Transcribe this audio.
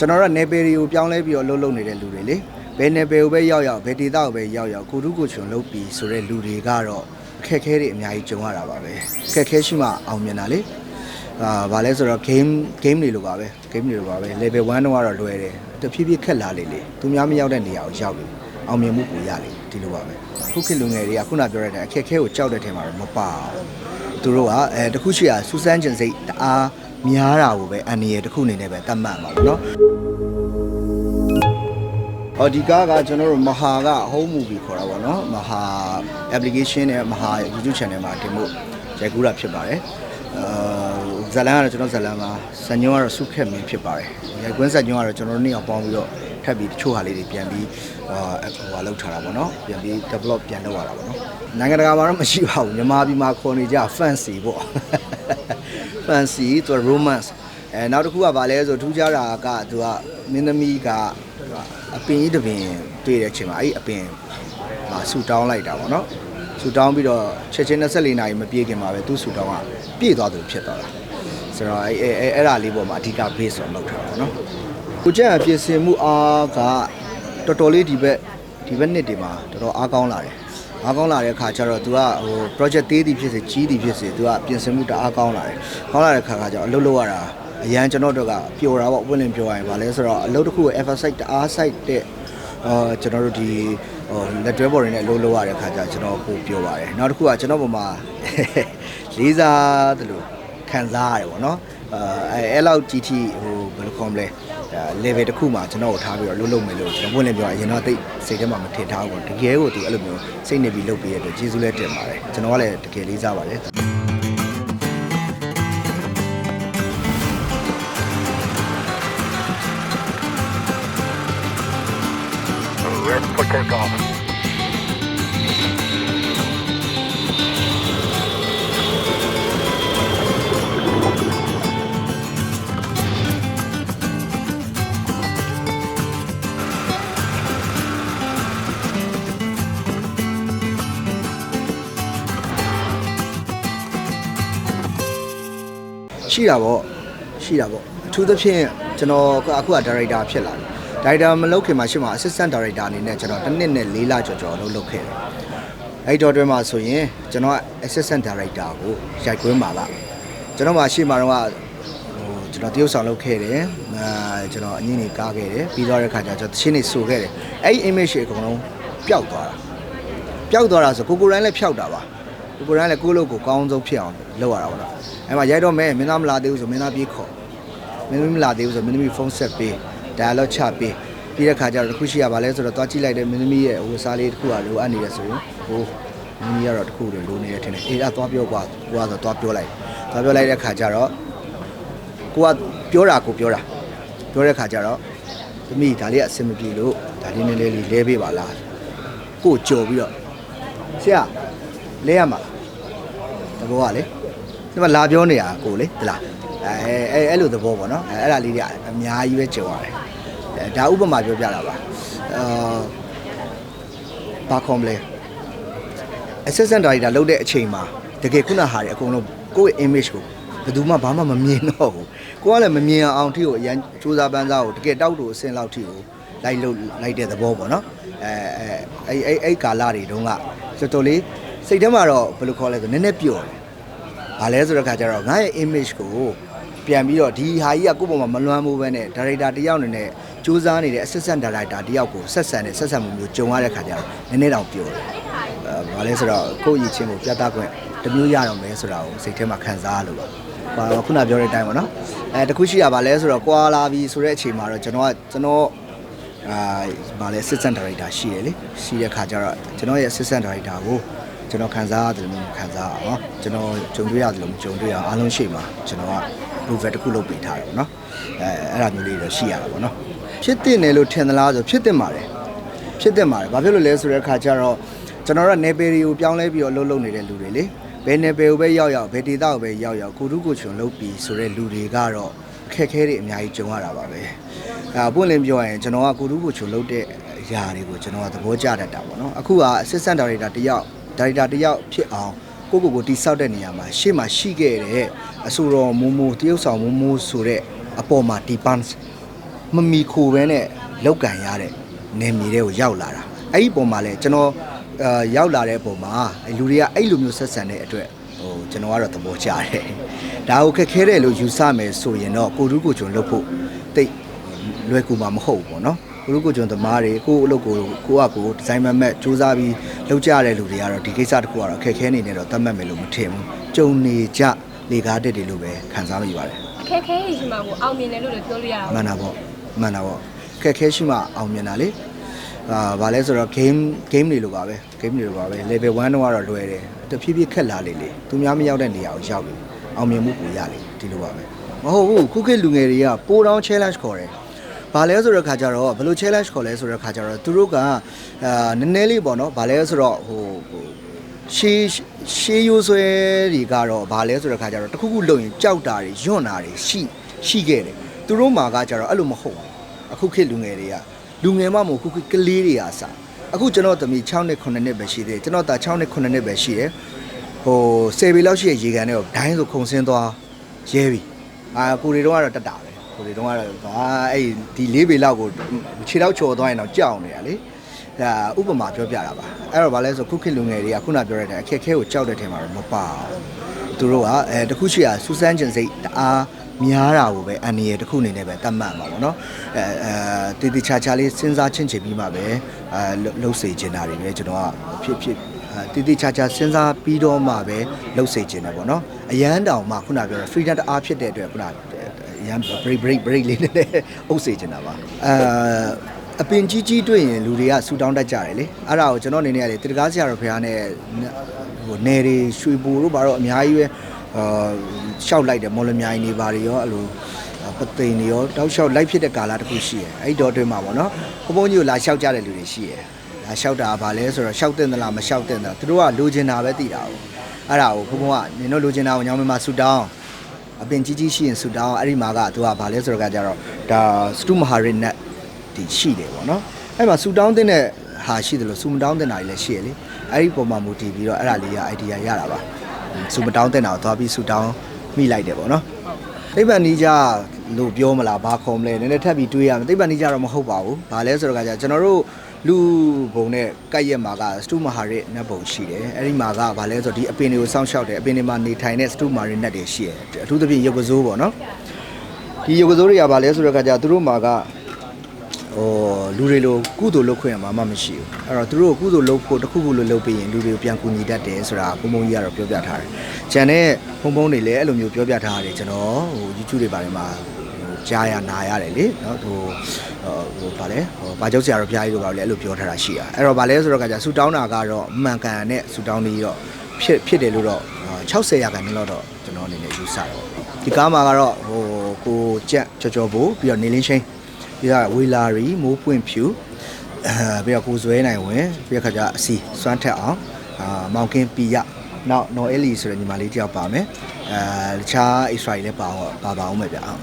ကျွန်တော်တို့ကနေပယ်တွေကိုပြောင်းလဲပြီးတော့အလုပ်လုပ်နေတဲ့လူတွေလေဘယ်နယ်ပယ်ကိုပဲရောက်ရောက်ဘယ်ဒေသကိုပဲရောက်ရောက်ကိုတုကိုချွန်လုပ်ပြီးဆိုတဲ့လူတွေကတော့အခက်အခဲတွေအများကြီးကြုံရတာပါပဲအခက်အခဲရှိမှအောင်မြင်တာလေအာဗာလဲဆိုတော့ game game တွေလိုပါပဲ game တွေလိုပါပဲ level 1တော့ကတော့လွယ်တယ်တဖြည်းဖြည်းခက်လာလေလေသူများမရောက်တဲ့နေရာကိုရောက်ပြီအောင်မြင်မှုကိုရလေဒီလိုပါပဲခုခေတ်လူငယ်တွေကခုနပြောရတဲ့အခက်အခဲကိုကြောက်တဲ့ထဲမှာတော့မပါဘူးသူတို့ကအဲတခုရှိတာစူစမ်းကျင်စိတ်တအား များတာကိုပဲအန္တရာယ်တစ်ခုအနေနဲ့ပဲသတ်မှတ်မှာပေါ့နော်အော်ဒီကားကကျွန်တော်တို့မဟာက home movie ခေါ်တာပေါ့နော်မဟာ application နဲ့မဟာ YouTube channel မှာတင်ဖို့ရိုက်ကူးတာဖြစ်ပါတယ်အာဇလန်ကတော့ကျွန်တော်ဇလန်ပါဇညုံကတော့စုခက်မင်းဖြစ်ပါတယ်ရိုက်ကွင်းဇညုံကတော့ကျွန်တော်တို့နှစ်ယောက်ပေါင်းပြီးတော့ထပ်ပြီးတချို့ဟာလေးတွေပြန်ပြီးအာဟိုဟာလောက်ထားတာပေါ့နော်ပြန်ပြီး develop ပြန်လုပ်ရတာပေါ့နော်နိုင်ငံတကာမှာတော့မရှိပါဘူးမြန်မာပြည်မှာခေါ်နေကြ fancy ပေါ့ fancy သူ romance အဲနောက်တစ်ခုကဗာလဲဆိုထူးခြားတာကသူကမင်းသမီးကသူကအပင်ကြီးတစ်ပင်တွေ့တဲ့အချိန်မှာအဲ့ဒီအပင်မှာဆူတောင်းလိုက်တာပေါ့နော်ဆူတောင်းပြီးတော့ချက်ချင်း24နာရီမပြည့်ခင်မှာပဲသူ့ဆူတောင်းကပြည့်သွားသူဖြစ်သွားတာဆိုတော့အဲ့အဲ့အဲ့ဒါလေးပေါ်မှာအဓိက base တော့လောက်ထားတာပေါ့နော်ကိုကျန်အပြင်ဆင်မှုအားကတော်တော်လေးဒီဘက်ဒီဘက်နှစ်တွေမှာတော်တော်အားကောင်းလာတယ် အားကောင်းလာတဲ့အခါကျတော့ तू ကဟို project သေးသည်ဖြစ်စေကြီးသည်ဖြစ်စေ तू ကပြင်ဆင်မှုတအားကောင်းလာတယ်ကောင်းလာတဲ့အခါကကျတော့အလုပ်လုပ်ရတာအရန်ကျွန်တော်တို့ကပျော်တာပေါ့ဝင်းလင်းပြောရရင်ဗာလဲဆိုတော့အလုပ်တစ်ခုကို effort site တအား site တဲ့အာကျွန်တော်တို့ဒီဟိုလက်တွဲပေါ်တွေနဲ့အလုပ်လုပ်ရတဲ့အခါကျကျွန်တော်ပို့ပြောပါတယ်နောက်တစ်ခုကကျွန်တော်ပုံမှာလေးစားတယ်လို့ခံစားရတယ်ပေါ့နော်အဲအဲ့လောက်ကြီးထိဟိုဘယ်လိုခေါ်မလဲအဲ level တစ်ခုမှာကျွန်တော်ကိုထားပြီးတော့လှုပ်လှုပ်မယ်လို့ကျွန်တော်ဝင်လင်းပြောရင်တော့တိတ်စိတ်ထဲမှာမထင်ထားဘူးပေါ့တကယ်ကိုသူအဲ့လိုမျိုးစိတ်နေပြီးလုပ်ပြီးရတဲ့ကျေးဇူးလည်းတင်ပါတယ်ကျွန်တော်ကလည်းတကယ်လေးစားပါတယ် Ready for takeoff. ရှိတာပေါ့ရှိတာပေါ့အထူးသဖြင့်ကျွန်တော်အခုကဒါရိုက်တာဖြစ်လာတယ်ဒါရိုက်တာမလုပ်ခင်မှာရှေ့မှာ assistant director အနေနဲ့ကျွန်တော်တစ်နှစ်နဲ့၄လကျော်ကျော်လုပ်လုပ်ခဲ့တယ်အဲ့တော့တွဲမှာဆိုရင်ကျွန်တော်က assistant director ကိုရိုက်ခွင်းပါလားကျွန်တော်မှရှေ့မှာတော့ဟိုကျွန်တော်တရုတ်ဆောင်လုပ်ခဲ့တယ်အာကျွန်တော်အငင်းနေကားခဲ့တယ်ပြီးတော့တဲ့ခါကျကျွန်တော်တချင်းနေဆိုခဲ့တယ်အဲ့ဒီ image တွေအကုန်လုံးပျောက်သွားတာပျောက်သွားတာဆိုကိုကိုတိုင်းလည်းဖြောက်တာပါ ကိုကိုတိုင်းလည်းကိုယ့်လုပ်ကိုကောင်းဆုံးဖြစ်အောင်လုပ်ရတာပေါ့နော်အဲ့မှာရိုက်တော့မဲမင်းသားမလာသေးဘူးဆိုမင်းသားပြေးခေါ်မင်းသမီးမလာသေးဘူးဆိုမင်းသမီးဖုန်းဆက်ပေး dialogue ချပေးပြီးတဲ့ခါကျတော့တစ်ခုရှိရပါလဲဆိုတော့သွားကြည့်လိုက်တယ်မင်းသမီးရဲ့ဟိုစားလေးတစ်ခုကလိုအပ်နေတယ်ဆိုရင်ဟိုမင်းသမီးကတော့တစ်ခုလိုလိုနေတယ်ထင်တယ်အေးအဲ့သွားပြောကွာကိုကဆိုသွားပြောလိုက်သွားပြောလိုက်တဲ့ခါကျတော့ကိုကပြောတာကိုပြောတာပြောတဲ့ခါကျတော့သမီးဒါလေးကအဆင်မပြေလို့ဒါလေးနည်းနည်းလေးလဲပေးပါလားကိုကြော်ပြီးတော့ဆရာ လဲရမှာတဘောကလေဒီမှာလာပြောနေတာကိုလေဒီလားအဲအဲအဲ့လိုသဘောပေါ့နော်အဲအဲ့ဒါလေးတွေအများကြီးပဲကြော်ရတယ်အဲဒါဥပမာပြောပြတာပါအာဘာခေါ်မလဲ assistant director လုပ်တဲ့အချိန်မှာတကယ်ခုနဟာတွေအကုန်လုံးကိုယ့်ရဲ့ image ကိုဘယ်သူမှဘာမှမမြင်တော့ဘူးကိုကလည်းမမြင်အောင်ထိကိုအရန်စူးစမ်းပန်းစားကိုတကယ်တောက်တူအစင်လောက်ထိကိုလိုက်လို့လိုက်တဲ့သဘောပေါ့နော်အဲအဲအဲ့အဲ့အဲ့ကာလာတွေတုန်းကတော်တော်လေး စိတ်ထဲမှာတော့ဘယ်လိုခေါ်လဲဆိုနည်းနည်းပျော်တယ်။ဘာလဲဆိုတဲ့ခါကျတော့ငါရဲ့ image ကိုပြန်ပြီးတော့ဒီဟာကြီးကကိုယ့်ပေါ်မှာမလွမ်းမိုးပဲနဲ့ director တယောက်အနေနဲ့စူးစမ်းနေတဲ့ assistant director တယောက်ကိုဆက်ဆံတဲ့ဆက်ဆံမှုမျိုးကြုံရတဲ့ခါကျတော့နည်းနည်းတောင်ပြောတယ်။အဲဘာလဲဆိုတော့ကိုယ့်ရည်ချင်းကိုပြသခွင့်တစ်မျိုးရတော့မယ်ဆိုတာကိုစိတ်ထဲမှာခံစားရလို့ပါ။ဘာခုနပြောတဲ့အတိုင်းပေါ့နော်။အဲတခုရှိတာဘာလဲဆိုတော့ကွာလာပြီဆိုတဲ့အချိန်မှာတော့ကျွန်တော်ကကျွန်တော်အာဘာလဲ assistant director ရှိတယ်လေရှိတဲ့ခါကျတော့ကျွန်တော်ရဲ့ assistant director ကို ကျွန်တော်ခံစားရတယ်လို့ခံစားအောင်နော်ကျွန်တော်ကြုံတွေ့ရတယ်လို့မကြုံတွေ့အောင်အားလုံးရှိမှာကျွန်တော်က proof တစ်ခုလုပ်ပေးထားတယ်ပေါ့နော်အဲအဲ့ဒါမျိုးလေးတော့ရှိရတာပေါ့နော်ဖြစ်တင်တယ်လို့ထင်သလားဆိုဖြစ်တင်ပါတယ်ဖြစ်တင်ပါတယ်ဘာဖြစ်လို့လဲဆိုတဲ့အခါကျတော့ကျွန်တော်တို့ကနေပယ်တွေကိုပြောင်းလဲပြီးတော့လှုပ်လှုပ်နေတဲ့လူတွေလေဘယ်နယ်ပယ်ကိုပဲရောက်ရောက်ဘယ်ဒေသကိုပဲရောက်ရောက်ကိုတုကိုချွန်လုပ်ပြီးဆိုတဲ့လူတွေကတော့အခက်အခဲတွေအများကြီးကြုံရတာပါပဲအဲပွင့်လင်းပြောရရင်ကျွန်တော်ကကိုတုကိုချွန်လုပ်တဲ့အရာတွေကိုကျွန်တော်ကသဘောကျတတ်တာပေါ့နော်အခုက assistant director တယောက် ဒါရိုက်တာတယောက်ဖြစ်အောင်ကိုကိုကိုတိဆောက်တဲ့နေရာမှာရှေ့မှာရှိခဲ့တဲ့အဆိုတော်မိုးမိုးတရုပ်ဆောင်မိုးမိုးဆိုတဲ့အပေါ်မှာဒီပန်းမမီခိုပဲနဲ့လောက်ကန်ရတဲ့နေမြေတွေကိုရောက်လာတာအဲ့ဒီပုံမှာလဲကျွန်တော်အာရောက်လာတဲ့ပုံမှာအဲ့လူတွေကအဲ့လိုမျိုးဆက်ဆံတဲ့အတွက်ဟိုကျွန်တော်ကတော့သဘောကျတယ်ဒါကိုခက်ခဲတယ်လို့ယူဆမယ်ဆိုရင်တော့ကိုတူးကိုကျွန်လုပ်ဖို့တိတ်လွယ်ကူမှာမဟုတ်ဘူးပေါ့နော် ကိုတူးကိုကျွန်သမားတွေကိုယ့်အလုပ်ကိုကိုယ့်အကိုဒီဇိုင်းမမက်စူးစမ်းပြီးလုပ်ကြတဲ့လူတွေကတော့ဒီကိစ္စတစ်ခုကတော့ခက်ခဲနေနေတော့သတ်မှတ်မယ်လို့မထင်ဘူးကြုံနေကြလေကားတက်တယ်လို့ပဲခံစားမိပါတယ်အခက်အခဲရှိမှကိုအောင်မြင်တယ်လို့လည်းပြောလို့ရတာမှန်တာပေါ့မှန်တာပေါ့ခက်ခဲရှိမှအောင်မြင်တာလေအာဗာလဲဆိုတော့ game game တွေလိုပါပဲ game တွေလိုပါပဲ level 1တော့ကတော့လွယ်တယ်တဖြည်းဖြည်းခက်လာလေလေသူများမရောက်တဲ့နေရာကိုရောက်ပြီအောင်မြင်မှုကိုရလေဒီလိုပါပဲမဟုတ်ဘူးခုခေတ်လူငယ်တွေကပိုတောင်း challenge ခေါ်တယ် ဘာလဲဆိုတဲ့ခါကျတော့ဘယ်လို challenge ခေါ်လဲဆိုတဲ့ခါကျတော့သူတို့ကအာနည်းနည်းလေးပေါ့နော်ဘာလဲဆိုတော့ဟိုဟိုရှေးရှေးရိုးဆွဲတွေကတော့ဘာလဲဆိုတဲ့ခါကျတော့တခုခုလုံရင်ကြောက်တာတွေယွန့်တာတွေရှိရှိခဲ့တယ်သူတို့မှာကကျတော့အဲ့လိုမဟုတ်ဘူးအခုခေတ်လူငယ်တွေကလူငယ်မှမဟုတ်ခုခေတ်ကလေးတွေအားစားအခုကျွန်တော်သမီး6နှစ်9နှစ်ပဲရှိသေးတယ်ကျွန်တော်သား6နှစ်9နှစ်ပဲရှိတယ်ဟို10ပေလောက်ရှိတဲ့ရေကန်တွေကိုဒိုင်းဆိုခုံဆင်းသွားရဲပြီအာကိုရီတော့ကတော့တက်တာပဲ ကိုရီတော့ကတော့ဟာအဲ့ဒီ၄ပေလောက်ကိုခြေတော့ချော်သွားရင်တော့ကြောက်နေရလေဒါဥပမာပြောပြတာပါအဲ့တော့ဗာလဲဆိုခုခေတ်လူငယ်တွေကခုနပြောရတဲ့အခက်အခဲကိုကြောက်တဲ့ထဲမှာတော့မပါဘူးသူတို့ကအဲတခုရှိရစူးစမ်းကျင်စိတ်တအားများတာကိုပဲအန်နီရဲ့တစ်ခုအနေနဲ့ပဲတတ်မှတ်မှာပေါ့နော်အဲအဲတေးသေးချာချာလေးစဉ်းစားချင်းချင်ပြီးမှပဲအဲလှုပ်စေချင်တာတွေပဲကျွန်တော်ကဖြစ်ဖြစ်အဲတေးသေးချာချာစဉ်းစားပြီးတော့မှပဲလှုပ်စေချင်တယ်ပေါ့နော်အရန်တောင်မှခုနပြောတဲ့ freedom တအားဖြစ်တဲ့အတွက်ခုန အရန် break break break လေးနဲ့အုပ်စေချင်တာပါအဲအပင်ကြီးကြီးတွေ့ရင်လူတွေကဆူတောင်းတတ်ကြတယ်လေအဲ့ဒါကိုကျွန်တော်အနေနဲ့ကလေတတကားဆရာတော်ဖခင်နဲ့ဟိုနယ်တွေရွှေပူတို့ဘာတော့အများကြီးပဲအာရှောက်လိုက်တယ်မော်လမြိုင်နေပါတွေရောအဲ့လိုပသိမ်တွေရောတောက်လျှောက်လိုက်ဖြစ်တဲ့ကာလတစ်ခုရှိတယ်အဲ့ဒီတော့အတွင်းမှာပေါ့နော်ဘုံဘုံကြီးကိုလာလျှောက်ကြတဲ့လူတွေရှိတယ်လာလျှောက်တာကဘာလဲဆိုတော့လျှောက်တဲ့သလားမလျှောက်တဲ့သလားသူတို့ကလိုချင်တာပဲသိတာကိုအဲ့ဒါကိုဘုံဘုံကနင်တို့လိုချင်တာကိုညောင်မင်းမှာဆူတောင်း အပင်ကြီးကြီးရှိရင်ဆူတောင်းအဲ့ဒီမှာကသူကဘာလဲဆိုတော့ကကြတော့ဒါစတုမဟာရစ်နတ်ဒီရှိတယ်ပေါ့နော်အဲ့မှာဆူတောင်းတဲ့ဟာရှိတယ်လို့ဆူမတောင်းတဲ့နာတွေလည်းရှိရလေအဲ့ဒီပုံမှာမူတည်ပြီးတော့အဲ့ဒါလေးက idea ရတာပါဆူမတောင်းတဲ့နာကိုသွားပြီးဆူတောင်းမိလိုက်တယ်ပေါ့နော်သိပ္ပံနီးကြလို့ပြောမလားဘာခေါ်မလဲနည်းနည်းထပ်ပြီးတွေးရမယ်သိပ္ပံနီးကြတော့မဟုတ်ပါဘူးဘာလဲဆိုတော့ကကြကျွန်တော်တို့ လူဘုံနဲ့ကပ်ရက်မှာကစတူမာဟာရစ်နတ်ဘုံရှိတယ်အဲ့ဒီမှာကဘာလဲဆိုတော့ဒီအပင်တွေကိုစောင့်ရှောက်တယ်အပင်တွေမှာနေထိုင်တဲ့စတူမာရစ်နတ်တွေရှိတယ်အထူးသဖြင့်ရုပ်ကစိုးပေါ့နော်ဒီရုပ်ကစိုးတွေကဘာလဲဆိုတော့ကကြသူတို့မှာကဟိုလူတွေလိုကုသိုလ်လုပ်ခွင့်မှာမှမရှိဘူးအဲ့တော့သူတို့ကုသိုလ်လုပ်ဖို့တစ်ခုခုလိုလုပ်ပြီးရင်လူတွေကိုပြန်ကူညီတတ်တယ်ဆိုတာဘုံဘုံကြီးကတော့ပြောပြထားတယ်။ကျန်တဲ့ဘုံဘုံတွေလည်းအဲ့လိုမျိုးပြောပြထားတယ်ကျွန်တော်ဟို YouTube တွေပါတယ်မှာဟို ကြားရနာရတယ်လေနော်ဟိုဟိုဗာလဲဟိုဘာကြောက်စရာတော့ဖျားကြီးတို့ပါလေအဲ့လိုပြောထားတာရှိတာအဲ့တော့ဗာလဲဆိုတော့ကကြာဆူတောင်းတာကတော့မှန်ကန်တဲ့ဆူတောင်းနေတော့ဖြစ်ဖြစ်တယ်လို့တော့60ရာခိုင်နှုန်းလောက်တော့ကျွန်တော်အနေနဲ့ယူဆတယ်ပေါ့ဒီကားမှာကတော့ဟိုကိုကြက်ကြော်ကြော်ဖို့ပြီးတော့နေလင်းချင်းပြီးတော့ဝေလာရီမိုးပွင့်ဖြူအဲပြီးတော့ကိုဇွဲနိုင်ဝင်ပြီးတော့ခါကျအစီစွမ်းထက်အောင်အာမောင်ကင်းပီရနောက်နော်အဲလီဆိုတဲ့ညီမလေးတယောက်ပါမယ်အဲတခြား extra တွေလည်းပါအောင်ပါပါအောင်မယ်ဗျအောင်